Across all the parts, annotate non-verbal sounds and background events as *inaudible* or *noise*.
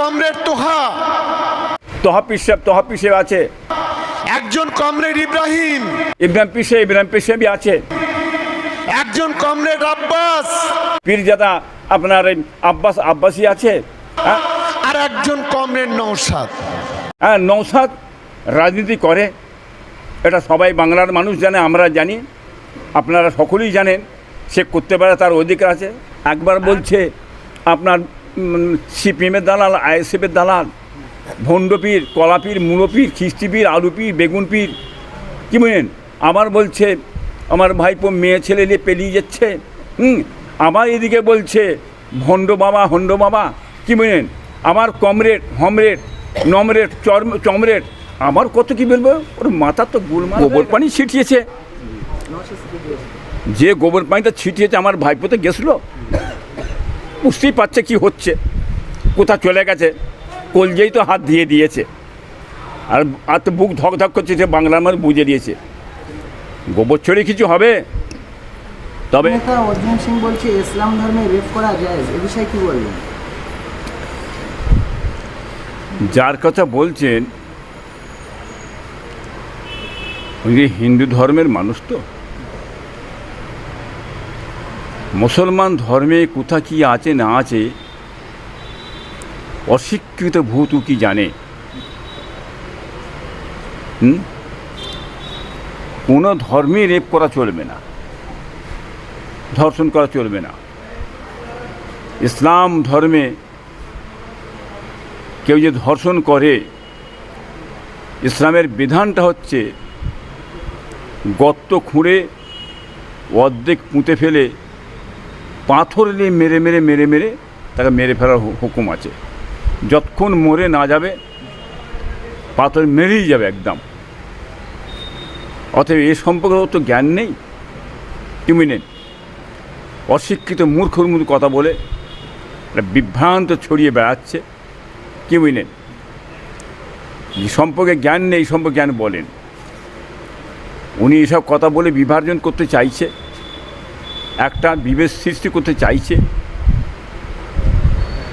Comrade Toha. Toha পিসেব তহা পিসেব আছে। একজন কমরেড ইব্রাহিম। ইব্রাহিম পিসে ইব্রাহিম পিসেবই আছে। একজন কমরেড আব্বাস। পীরজাদা আপনার আব্বাস আব্বাসী আছে হ্যাঁ? আর একজন কমরেড নৌসাদ হ্যাঁ নৌসাদ রাজনীতি করে। এটা সবাই বাংলার মানুষ জানে আমরা জানি। আপনারা সকলেই জানেন সে করতে পারে তার অধিকার আছে। একবার বলছে আপনার সিপিএমের দালাল আইএসএফের দালাল ভণ্ডপীর কলাপীর মুড়োপীর খিস্টিপীর আলুপীর বেগুন পীর কি বলেন? আবার বলছে আমার ভাইপো মেয়ে ছেলে নিয়ে পেলিয়ে যাচ্ছে হুম? আবার এদিকে বলছে ভণ্ড বাবা হন্ড বাবা কি বলেন? আমার কমরেড হমরেড নমরেড চরম চমরেড আমার কত কি বলব? ওর মাথা তো গুলমা গোবর পানি ছিটিয়েছে। যে গোবর পানিটা ছিটিয়েছে আমার ভাইপোতে গেছিল। বুঝতেই পারছে কি হচ্ছে কোথা চলে গেছে কলজেই তো হাত দিয়ে দিয়েছে। আর আর তো বুক ধক ধক করছে যে বাংলার মানুষ বুঝে দিয়েছে। গোবর ছড়ে কিছু হবে? তবে অর্জুন সিং বলছে ইসলাম ধর্মে রেপ করা যায় এ বিষয়ে কি বলবেন? যার কথা বলছেন উনি হিন্দু ধর্মের মানুষ তো। মুসলমান ধর্মে কোথা কি আছে না আছে অশিক্ষিত ভূত কি জানে? হুম? কোনো ধর্মে রেপ করা চলবে না, ধর্ষণ করা চলবে না। ইসলাম ধর্মে কেউ যে ধর্ষণ করে, ইসলামের বিধানটা হচ্ছে গর্ত খুঁড়ে অর্ধেক পুঁতে ফেলে পাথর নিয়ে মেরে মেরে মেরে মেরে তাকে মেরে ফেলার হুকুম আছে। যতক্ষণ মরে না যাবে, পাথর মেরেই যাবে একদম। অতএব এ সম্পর্কে তো জ্ঞান নেই। তুমি নেন অশিক্ষিত মূর্খর মতো কথা বলে বিভ্রান্ত ছড়িয়ে বেড়াচ্ছে। কি বুঝলেন যে সম্পর্কে জ্ঞান নেই সম্পর্কে জ্ঞান বলেন। উনি এসব কথা বলে বিভাজন করতে চাইছে। একটা বিভেদ সৃষ্টি করতে চাইছে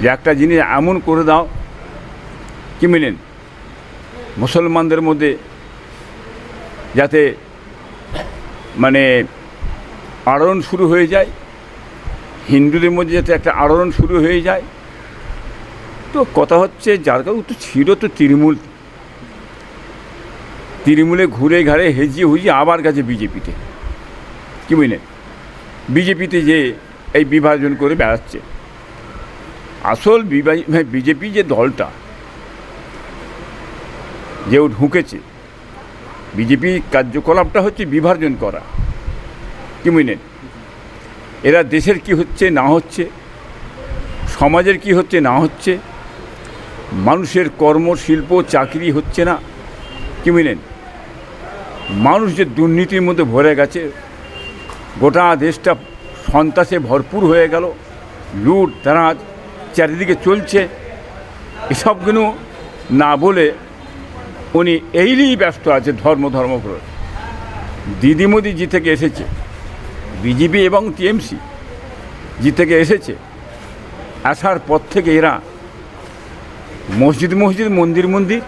যে একটা জিনিস এমন করে দাও কি মিলেন? মুসলমানদের মধ্যে যাতে মানে আড়ন শুরু হয়ে যায়, হিন্দুদের মধ্যে যাতে একটা আড়ন শুরু হয়ে যায়। তো কথা হচ্ছে যার কাছে তো ছিল তো তৃণমূল। তৃণমূলে ঘুরে ঘাড়ে হেজিয়ে হুজিয়ে আবার গেছে বিজেপিতে। কি বুঝলেন বিজেপিতে যে এই বিভাজন করে বেড়াচ্ছে। আসল বিজেপি যে দলটা, যে ঢুকেছে, বিজেপি কার্যকলাপটা হচ্ছে বিভাজন করা। কি বুঝলেন? এরা দেশের কি হচ্ছে, না হচ্ছে, সমাজের কি হচ্ছে, না হচ্ছে, মানুষের কর্ম, শিল্প, চাকরি হচ্ছে না। কি বুঝলেন? মানুষ যে দুর্নীতির মধ্যে ভরে গেছে গোটা দেশটা সন্ত্রাসে ভরপুর হয়ে গেল। লুট তারাজ চারিদিকে চলছে। এসবগুলো না বলে উনি এই নিয়েই ব্যস্ত আছে ধর্ম ধর্ম করে দিদি মোদি জি থেকে এসেছে, বিজেপি এবং টিএমসি জি থেকে এসেছে। আসার পর থেকে এরা মসজিদ মসজিদ, মন্দির মন্দির,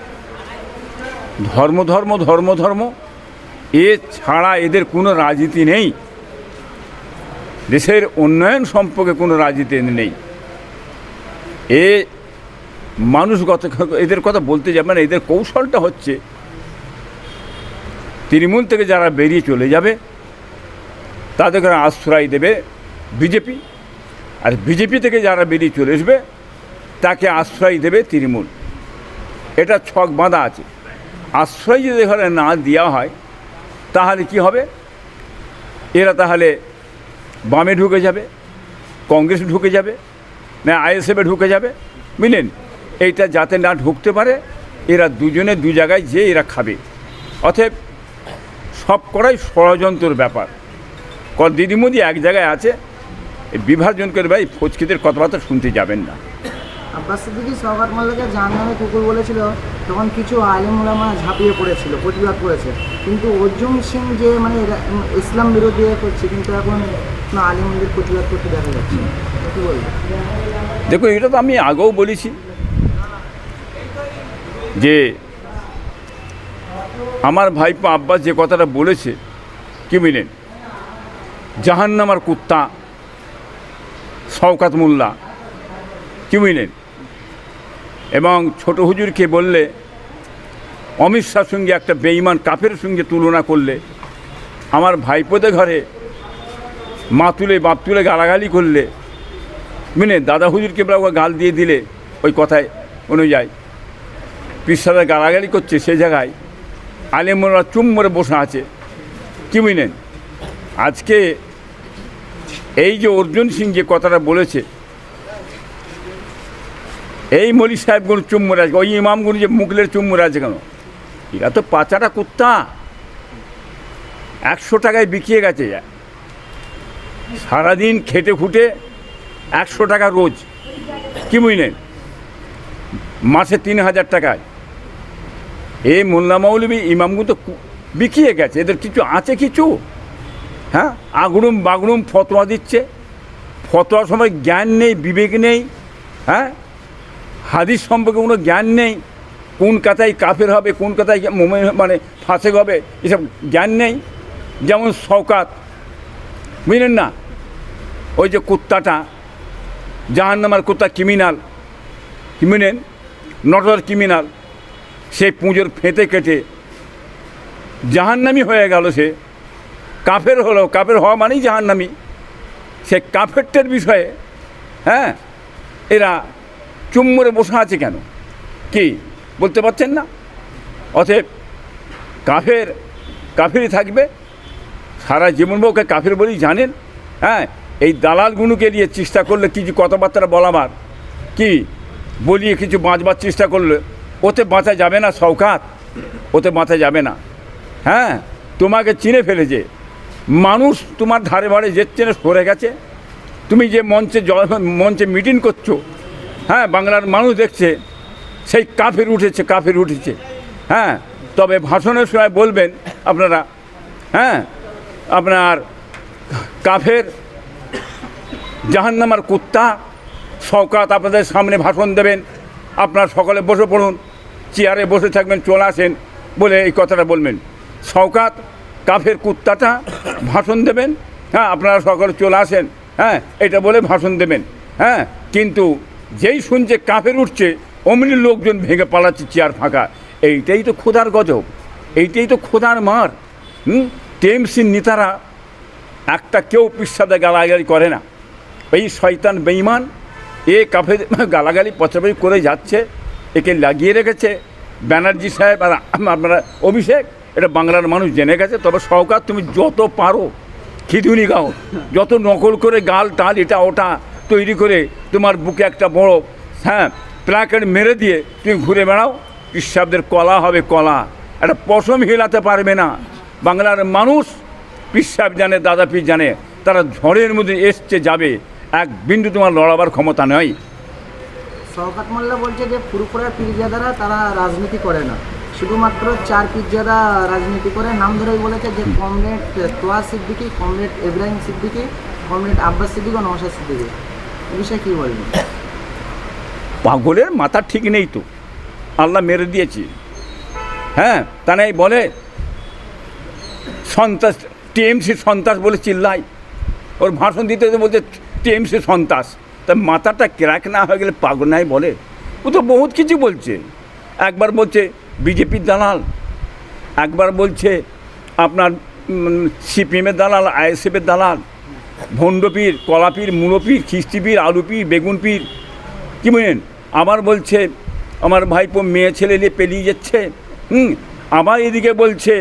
ধর্ম ধর্ম ধর্ম ধর্ম, এ ছাড়া এদের কোনো রাজনীতি নেই। দেশের উন্নয়ন সম্পর্কে কোনো রাজনীতি নেই। এ মানুষগত এদের কথা বলতে যাবে না, এদের কৌশলটা হচ্ছে তৃণমূল থেকে যারা বেরিয়ে চলে যাবে তাদেরকে আশ্রয় দেবে বিজেপি। আর বিজেপি থেকে যারা বেরিয়ে চলে আসবে, তাকে আশ্রয় দেবে তৃণমূল। এটা ছক বাঁধা আছে। আশ্রয় যদি এখানে না দেওয়া হয়, তাহলে কি হবে? এরা তাহলে বামে ঢুকে যাবে, কংগ্রেস ঢুকে যাবে, না, আইএসএফে ঢুকে যাবে। বুঝলেন এইটা যাতে না ঢুকতে পারে, এরা দুজনে দু জায়গায় যে এরা খাবে। অতএব সব করাই ষড়যন্ত্রের ব্যাপার। ক দিদিমোদি এক জায়গায় আছে বিভাজন করে ভাই ফচকিদের কথাবার্তা শুনতে যাবেন না। কুকুর বলেছিল, তখন কিছু ঝাঁপিয়ে পড়েছিল, প্রতিবাদ করেছে। কিন্তু অর্জুন সিং যে মানে ইসলাম বিরোধী করছে, কিন্তু এখন দেখা এটা তো আমি আগেও বলেছি যে আমার ভাইপো আব্বাস যে কথাটা বলেছে, কি বুঝলেন জাহান্নামার কুত্তা, শওকাত মোল্লা, কি বুঝলেন এবং ছোট হুজুরকে বললে, অমিত শাহর সঙ্গে একটা বেঈমান কাফের সঙ্গে তুলনা করলে, আমার ভাইপোদের ঘরে মা তুলে, বাপ তুলে গালাগালি করলে। বুঝলে দাদা হুজুরকে গাল দিয়ে দিলে ওই কথায় অনুযায়ী। পিসারা গালাগালি করছে সে জায়গায়। আলেমরা চুম মরে বসে আছে। কি বুঝলেন? আজকে এই যে অর্জুন সিং যে কথাটা বলেছে, এই মলি সাহেবগুলো চুম্মরে আছে, ওই ইমামগুলো যে মুগলের চুম্মরে আছে কেন? এরা তো পাচাটা কুত্তা। একশো টাকায় বিকিয়ে গেছে। সারাদিন খেটে খুটে একশো টাকা রোজ। কি বুঝলেন মাসে তিন হাজার টাকায়। এই মোল্লা মৌলবী ইমামগুলো তো বিকিয়ে গেছে। এদের কিছু আছে কিছু? হ্যাঁ? আগড়ুম বাগড়ুম ফতোয়া দিচ্ছে। ফতোয়ার সময় জ্ঞান নেই, বিবেক নেই হ্যাঁ? হাদিস সম্পর্কে কোনো জ্ঞান নেই। কোন কথায় কাফের হবে, কোন মোমেন মানে ফাঁসেক হবে, এসব জ্ঞান নেই। যেমন শওকাত বুঝলেন না। ওই যে কুত্তাটা, জাহান্নামার কুত্তা ক্রিমিনাল কি বুঝলেন নটর ক্রিমিনাল সে পুজোর ফেঁতে কেটে জাহান্নামি হয়ে গেল সে। কাফের হলো, কাফের হওয়া মানেই জাহান্নামি। সে কাফেরটার বিষয়ে হ্যাঁ এরা চুম্বরে বসে আছে কেন? কি, বলতে পারছেন না? অতএব কাফের, কাফেরই থাকবে। সারা জীবন ওকে কাফের বলেই জানেন? হ্যাঁ এই দালালগুলোকে নিয়ে চেষ্টা করলে কিছু কথাবার্তা বলাবার কি? বলিয়ে কিছু বাঁচবার চেষ্টা করলে? ওতে বাঁচা যাবে না শওকাত? ওতে বাঁচা যাবে না। হ্যাঁ তোমাকে চিনে ফেলেছে। মানুষ তোমার ধারে বাড়ে যেচ্ছে না সরে গেছে। তুমি যে মঞ্চে মঞ্চে মিটিং করছ হ্যাঁ বাংলার মানুষ দেখছে, সেই কাফের উঠেছে কাফের উঠেছে। হ্যাঁ তবে ভাষণের সময় বলবেন আপনারা। হ্যাঁ আপনার কাফের, জাহান্নামার কুত্তা, শওকাত আপনাদের সামনে ভাষণ দেবেন। আপনার সকলে বসে পড়ুন, চেয়ারে বসে থাকবেন, চলে আসেন বলে এই কথাটা বলবেন। শওকাত, কাফের কুত্তাটা ভাষণ দেবেন হ্যাঁ আপনারা সকলে চলে আসেন হ্যাঁ এটা বলে ভাষণ দেবেন হ্যাঁ কিন্তু যেই শুনছে কাফের উঠছে, অমনি লোকজন ভেঙে পালাচ্ছে চেয়ার ফাঁকা। এইটাই তো খোদার গজব, এইটাই তো খোদার মার, হুম? টিএমসির নেতারা একটা কেউ পিসাদে গালাগালি করে না। এই শয়তান বেইমান এ কাফে *laughs* গালাগালি পচাপাচি করে যাচ্ছে, একে লাগিয়ে রেখেছে। ব্যানার্জি সাহেব আর আপনারা অভিষেক, এটা বাংলার মানুষ জেনে গেছে, তবে সরকার তুমি যত পারো খিদুনি গাও, যত নকল করে গাল টাল এটা ওটা তৈরি করে তোমার বুকে একটা বড় হ্যাঁ প্ল্যাকেট মেরে দিয়ে তুমি ঘুরে বেড়াও। পিসাবদের কলা হবে কলা, একটা পশম হিলাতে পারবে না। বাংলার মানুষ পিসাব জানে দাদা পীর জানে তারা ঝড়ের মধ্যে এসছে যাবে। এক বিন্দু তোমার লড়াবার ক্ষমতা নয় শওকাত মোল্লা বলছে যে ফুরফুরার পীরজাদারা তারা রাজনীতি করে না। শুধুমাত্র চার পীরজাদা রাজনীতি করে। নাম ধরেই বলেছে যে comrade Toha Siddiqui comrade Ibrahim Siddiqui comrade Abbas Siddique ও নওশাদ সিদ্দিকি। এ বিষয়ে কী বলবেন? পাগলের মাথা ঠিক নেই তো। আল্লাহ মেরে দিয়েছি। হ্যাঁ তা নাই বলে সন্ত্রাস, টিএমসি সন্ত্রাস বলে চিল্লাই ওর ভাষণ দিতে বলছে, টিএমসি সন্ত্রাস। তা মাথাটা ক্র্যাক না হয়ে গেলে পাগল নাই বলে? ও তো বহুত কিছু বলছে। একবার বলছে, বিজেপির দালাল। একবার বলছে, আপনার সিপিএমের দালাল, আইএসএফের দালাল। ভণ্ডপীর, কলাপীর মুড়োপীর খিস্তিপীর, আলুপীর বেগুন পীর কি বুঝলেন আবার বলছে, আমার ভাইপো মেয়ে ছেলে নিয়ে পেলিয়ে যাচ্ছে। হুম, আবার এদিকে বলছে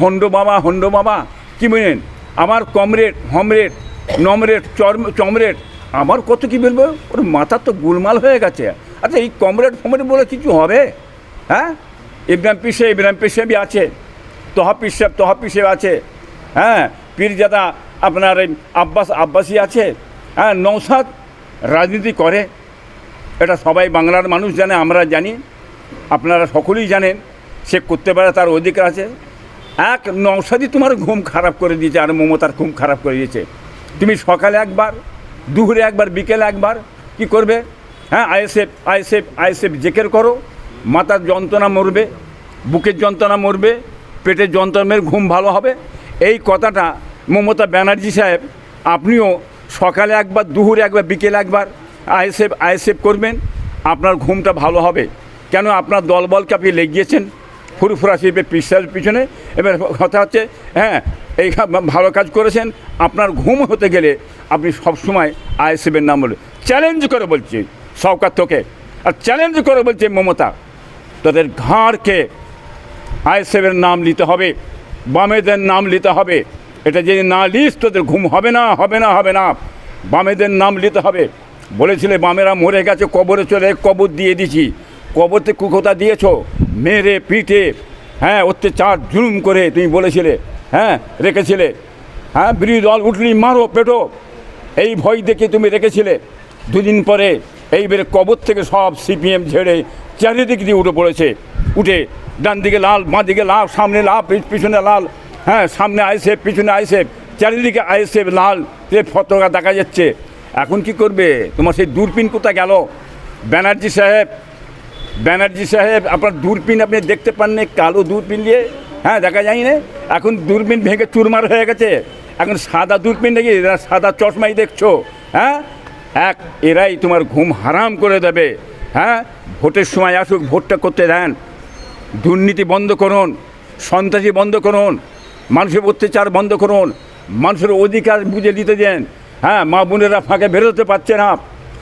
ভণ্ড বাবা হন্ড বাবা কি বুঝলেন আমার কমরেড, হমরেড, নমরেড, চরম চমরেড, আমার কত কি বলব? ওর মাথা তো গোলমাল হয়ে গেছে। আচ্ছা এই কমরেড, ফমরেড বলে কিছু হবে? হ্যাঁ? ইব্রাহিম পিসে ইব্রাহিম পিসেবই আছে। তহা পিসেব তহা পিসেব আছে। হ্যাঁ? পীরজাদা আপনার আব্বাস, আব্বাসী আছে। হ্যাঁ? নৌসাদ রাজনীতি করে। এটা সবাই বাংলার মানুষ জানে, আমরা জানি। আপনারা সকলেই জানেন। সে করতে পারে, তার অধিকার আছে। এক নৌসাদি তোমার ঘুম খারাপ করে দিয়েছে আর মমতার ঘুম খারাপ করে দিয়েছে। তুমি সকালে একবার, দুপুরে একবার, বিকেলে একবার কি করবে? হ্যাঁ আইএসএফ আইএসএফ আইএসএফ জেকের করো, মাথার যন্ত্রণা মরবে, বুকের যন্ত্রণা মরবে, পেটের যন্ত্রণের ঘুম ভালো হবে। এই কথাটা মমতা ব্যানার্জি সাহেব, আপনিও সকালে একবার, দুপুরে একবার, বিকেলে একবার আইএসএফ আইএসএফ করবেন, আপনার ঘুমটা ভালো হবে। কেন? আপনার দলবলকে আপনি লেগিয়েছেন। ফুরফুরা শিল্পের পিসার পিছনে। এবার কথা হচ্ছে হ্যাঁ এই ভালো কাজ করেছেন, আপনার ঘুম হতে গেলে আপনি সবসময় আইএসএফের নাম বলে চ্যালেঞ্জ করে বলছি সরকার তোকে। আর চ্যালেঞ্জ করে বলছে মমতা, তোদের ঘাড়কে আইএসএফের নাম নিতে হবে, বামেদের নাম নিতে হবে। এটা যদি না লিস তোদের ঘুম হবে না হবে না হবে না। বামেদের নাম নিতে হবে। বলেছিলে বামেরা মরে গেছে, কবরে চলে, কবর দিয়ে দিছি। কবরতে কুকোতা দিয়েছ? মেরে পিঠে হ্যাঁ অত্যাচার জুলুম করে তুমি বলেছিলে হ্যাঁ রেখেছিলে। হ্যাঁ বিরোধী দল উঠলি, মারো, পেটো। এই ভয় দেখে তুমি রেখেছিলে। দুদিন পরে এইবারে কবর থেকে সব সিপিএম ঝেড়ে চারিদিক দিয়ে উঠে পড়েছে। উঠে ডান দিকে লাল, বাঁ দিকে লাল, সামনে লাল পিছনে লাল হ্যাঁ সামনে আইসেফ পিছনে আইসেফ চারিদিকে আইসেফ লাল, যে পতাকা দেখা যাচ্ছে। এখন কি করবে? তোমার সেই দূরপিন কোথা গেল? ব্যানার্জি সাহেব ব্যানার্জি সাহেব, আপনার দূরপিন আপনি দেখতে পাননি, কালো দূরপিন দিয়ে? হ্যাঁ দেখা যায় না? এখন দূরপিন ভেঙে চুরমার হয়ে গেছে। এখন সাদা দেখি এরা সাদা চশমাই দেখছ হ্যাঁ? এক, এরাই তোমার ঘুম হারাম করে দেবে হ্যাঁ? ভোটের সময় আসুক, ভোটটা করতে দেন। দুর্নীতি বন্ধ করুন, সন্ত্রাসী বন্ধ করুন, মানুষের অত্যাচার বন্ধ করুন, মানুষের অধিকার বুঝে দিতে দেন। হ্যাঁ মা বোনেরা ফাঁকে বেরোতে পারছে না।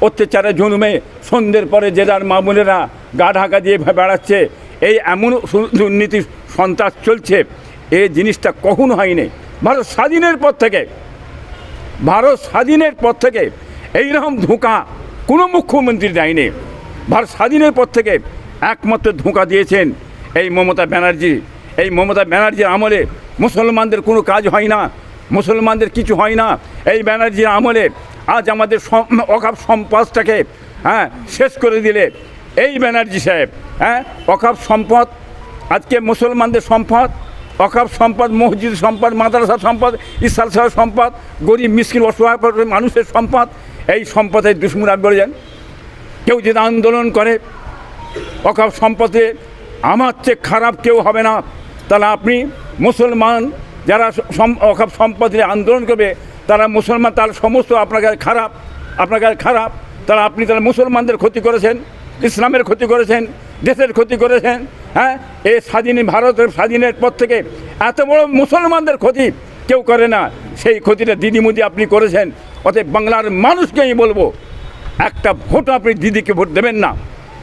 অত্যাচারে জন্মে সন্ধ্যের পরে জেলার যার মা গা ঢাকা দিয়ে বেড়াচ্ছে, এই এমন দুর্নীতি সন্ত্রাস চলছে, এই জিনিসটা কখনো হয়নি। ভারত স্বাধীনের পর থেকে, ভারত স্বাধীনের পর থেকে এইরকম ধোঁকা কোনো মুখ্যমন্ত্রী দেয়নি। ভারত স্বাধীনের পর থেকে একমাত্র ধোঁকা দিয়েছেন এই মমতা ব্যানার্জি। এই মমতা ব্যানার্জির আমলে মুসলমানদের কোনো কাজ হয় না, মুসলমানদের কিছু হয় না। এই ব্যানার্জির আমলে আজ আমাদের অকাপ সম্পদটাকে হ্যাঁ শেষ করে দিলে। এই ব্যানার্জি সাহেব হ্যাঁ অকাপ সম্পদ, আজকে মুসলমানদের সম্পদ, অকাপ সম্পদ, মসজিদ সম্পদ, মাদ্রাসা সম্পদ, ইসাল সাহেব সম্পদ, গরিব, মিসকিন, অসহায় মানুষের সম্পদ, এই সম্পদের দুশ্মন বলে যান। কেউ যদি আন্দোলন করে, অকাপ সম্পদে আমার চেয়ে খারাপ কেউ হবে না। তাহলে আপনি মুসলমান যারা অকাপ সম্পদে আন্দোলন করবে তারা মুসলমান, তার সমস্ত আপনার কাছে খারাপ, আপনার কাছে খারাপ, তারা আপনি তারা মুসলমানদের ক্ষতি করেছেন, ইসলামের ক্ষতি করেছেন, দেশের ক্ষতি করেছেন হ্যাঁ? এই স্বাধীন ভারতের স্বাধীনের পর থেকে এত বড় মুসলমানদের ক্ষতি কেউ করে না। সেই ক্ষতিটা দিদিমুদি আপনি করেছেন, অতএব বাংলার মানুষকে আমি বলব, একটা ভোট আপনি দিদিকে ভোট দেবেন না,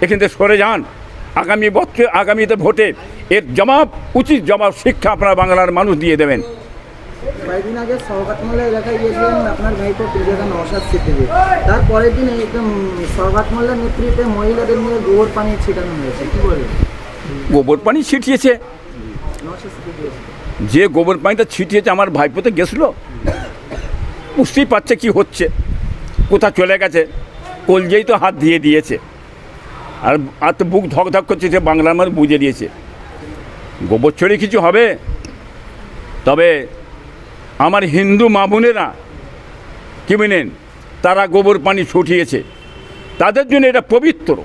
এখান থেকে সরে যান। আগামী বছর, আগামীতে ভোটে এর জবাব, উচিত জবাব, শিক্ষা আপনারা বাংলার মানুষ দিয়ে দেবেন। কয়েকদিন আগে সৌগাত মোল্লা এলাকায় গিয়েছিলেন আপনার ভাইপো প্রিয়তা নওশাদ সিদ্দিকি। তার পরের দিনে একদম সৌগাত নেতৃত্বে মহিলাদের নিয়ে গোবর পানি ছিটানো হয়েছে। কি বলবেন? গোবর পানি ছিটিয়েছে? যে গোবর পানিটা ছিটিয়েছে আমার ভাইপোতে গেছিল। বুঝতেই পারছে কি হচ্ছে কোথা চলে গেছে কলজেই তো হাত দিয়ে দিয়েছে। আর আর তো বুক ধক ধক করছে সে বাংলার মানুষ বুঝে দিয়েছে। গোবর ছড়ে কিছু হবে? তবে আমার হিন্দু মা বোনেরা, কি বলেন তারা গোবর পানি ছুটিয়েছে। তাদের জন্য এটা পবিত্র।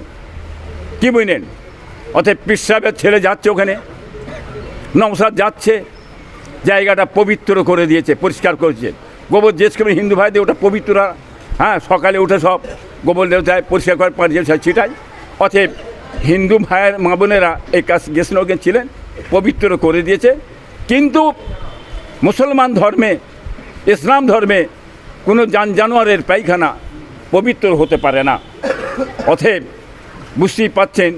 কি বলেন অতএব পিসাবের ছেলে যাচ্ছে ওখানে। নমসাদ যাচ্ছে, জায়গাটা পবিত্র করে দিয়েছে, পরিষ্কার করেছে। গোবর যে সময় হিন্দু ভাইদের ওটা পবিত্র হ্যাঁ সকালে উঠে সব গোবর দেবতায় পরিষ্কার করে পানি ছিটাই অতএব হিন্দু ভাইয়ের মা বোনেরা এই কাজ গেছিলেন ছিলেন, পবিত্র করে দিয়েছে। কিন্তু মুসলমান ধর্মে, ইসলাম ধর্মে কোনো যান জানোয়ারের পায়খানা পবিত্র হতে পারে না। অতএব বুঝতেই পাচ্ছেন,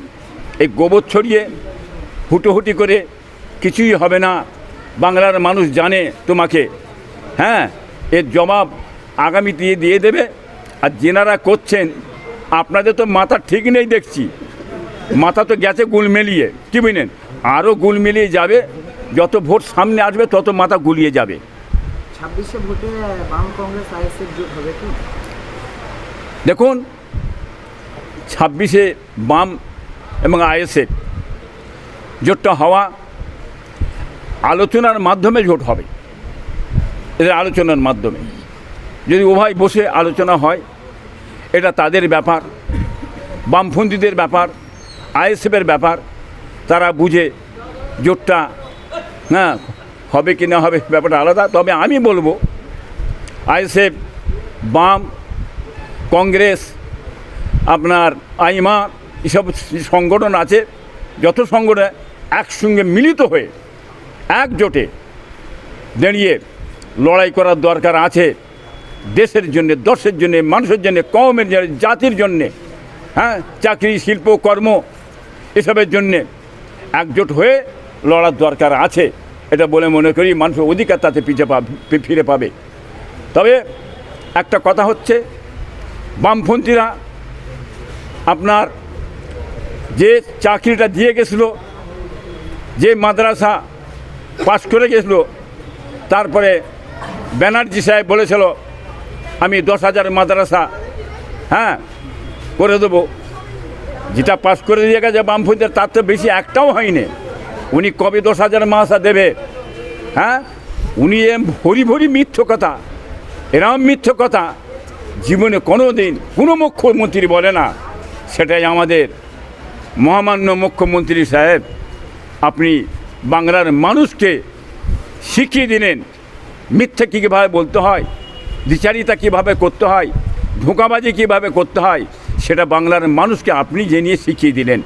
এই গোবর ছড়িয়ে হুটোহুটি করে কিছুই হবে না। বাংলার মানুষ জানে তোমাকে। হ্যাঁ এর জবাব আগামী দিয়ে দিয়ে দেবে। আর যেনারা করছেন, আপনাদের তো মাথা ঠিক নেই দেখছি। মাথা তো গেছে গুল মেলিয়ে কি বুঝলেন আরও গুল মিলিয়ে যাবে যত ভোট সামনে আসবে তত মাথা গুলিয়ে যাবে। ছাব্বিশে ভোটে বাম কংগ্রেস আইএসএফ জোট হবে কি? দেখুন ছাব্বিশে বাম এবং আইএসএফ জোটটা হওয়া আলোচনার মাধ্যমে জোট হবে। এদের আলোচনার মাধ্যমে। যদি উভয় বসে আলোচনা হয় এটা তাদের ব্যাপার বামপন্থীদের ব্যাপার আইএসএফের ব্যাপার তারা বুঝে জোটটা হ্যাঁ হবে কি না হবে ব্যাপারটা আলাদা। তবে আমি বলব, আইএসএফ, বাম, কংগ্রেস, আপনার আইমা, এসব সংগঠন আছে, যত সংগঠন একসঙ্গে মিলিত হয়ে, একজোটে দাঁড়িয়ে লড়াই করার দরকার আছে, দেশের জন্যে, দশের জন্যে, মানুষের জন্যে কমের জন্য, জাতির জন্যে হ্যাঁ চাকরি, শিল্প, কর্ম, এসবের জন্যে একজোট হয়ে লড়ার দরকার আছে। এটা বলে মনে করি, মানুষের অধিকার তাতে পিছিয়ে পাবে, ফিরে পাবে। তবে একটা কথা হচ্ছে, বামপন্থীরা আপনার যে চাকরিটা দিয়ে গেছিল, যে মাদ্রাসা পাশ করে গেছিল, তারপরে ব্যানার্জি সাহেব বলেছিল, আমি দশ হাজার মাদ্রাসা হ্যাঁ করে দেবো। যেটা পাশ করে দিয়ে গেছে বামপন্থীর, তার তো বেশি একটাও হয়নি। উনি কবে দশ হাজার মাদ্রাসা দেবে? হ্যাঁ? উনি এম ভরি ভরি মিথ্য কথা। এরম মিথ্য কথা। জীবনে কোনো দিন কোনো মুখ্যমন্ত্রী বলে না। সেটাই আমাদের মহামান্য মুখ্যমন্ত্রী সাহেব, আপনি বাংলার মানুষকে শিখিয়ে দিলেন মিথ্যে কীভাবে বলতে হয় দ্বিচারিতা কীভাবে করতে হয়, ধোঁকাবাজি কীভাবে করতে হয়, সেটা বাংলার মানুষকে আপনি জেনিয়ে শিখিয়ে দিলেন।